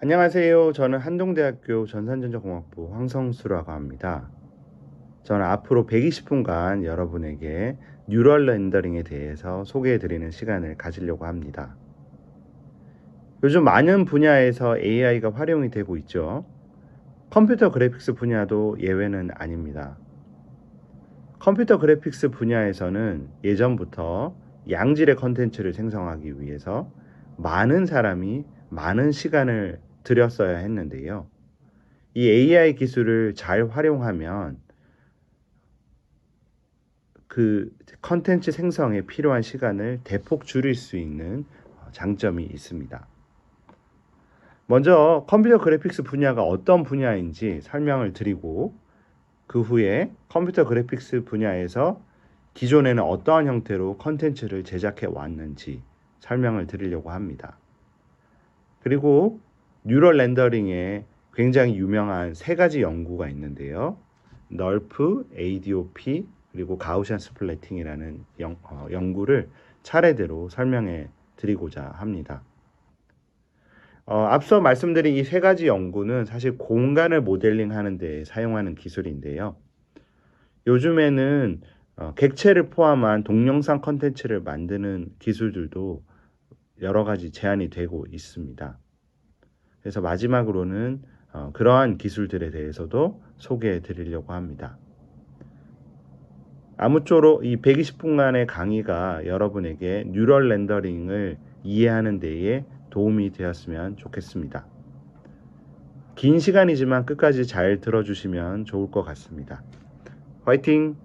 안녕하세요. 저는 한동대학교 전산전자공학부 황성수라고 합니다. 저는 앞으로 120분간 여러분에게 뉴럴 렌더링에 대해서 소개해 드리는 시간을 가지려고 합니다. 요즘 많은 분야에서 AI가 활용이 되고 있죠. 컴퓨터 그래픽스 분야도 예외는 아닙니다. 컴퓨터 그래픽스 분야에서는 예전부터 양질의 컨텐츠를 생성하기 위해서 많은 사람이 많은 시간을 들였어야 했는데요. 이 AI 기술을 잘 활용하면 그 컨텐츠 생성에 필요한 시간을 대폭 줄일 수 있는 장점이 있습니다. 먼저 컴퓨터 그래픽스 분야가 어떤 분야인지 설명을 드리고 그 후에 컴퓨터 그래픽스 분야에서 기존에는 어떠한 형태로 컨텐츠를 제작해 왔는지 설명을 드리려고 합니다. 그리고 뉴럴 렌더링에 굉장히 유명한 세 가지 연구가 있는데요. 널프, ADOP, 그리고 가우시안 스플래팅이라는 연, 어, 연구를 차례대로 설명해 드리고자 합니다. 어, 앞서 말씀드린 이 세 가지 연구는 사실 공간을 모델링 하는 데 사용하는 기술인데요. 요즘에는 어, 객체를 포함한 동영상 컨텐츠를 만드는 기술들도 여러 가지 제한이 되고 있습니다. 그래서 마지막으로는 어, 그러한 기술들에 대해서도 소개해 드리려고 합니다. 아무쪼록 이 120분간의 강의가 여러분에게 뉴럴 렌더링을 이해하는 데에 도움이 되었으면 좋겠습니다. 긴 시간이지만 끝까지 잘 들어주시면 좋을 것 같습니다. 화이팅!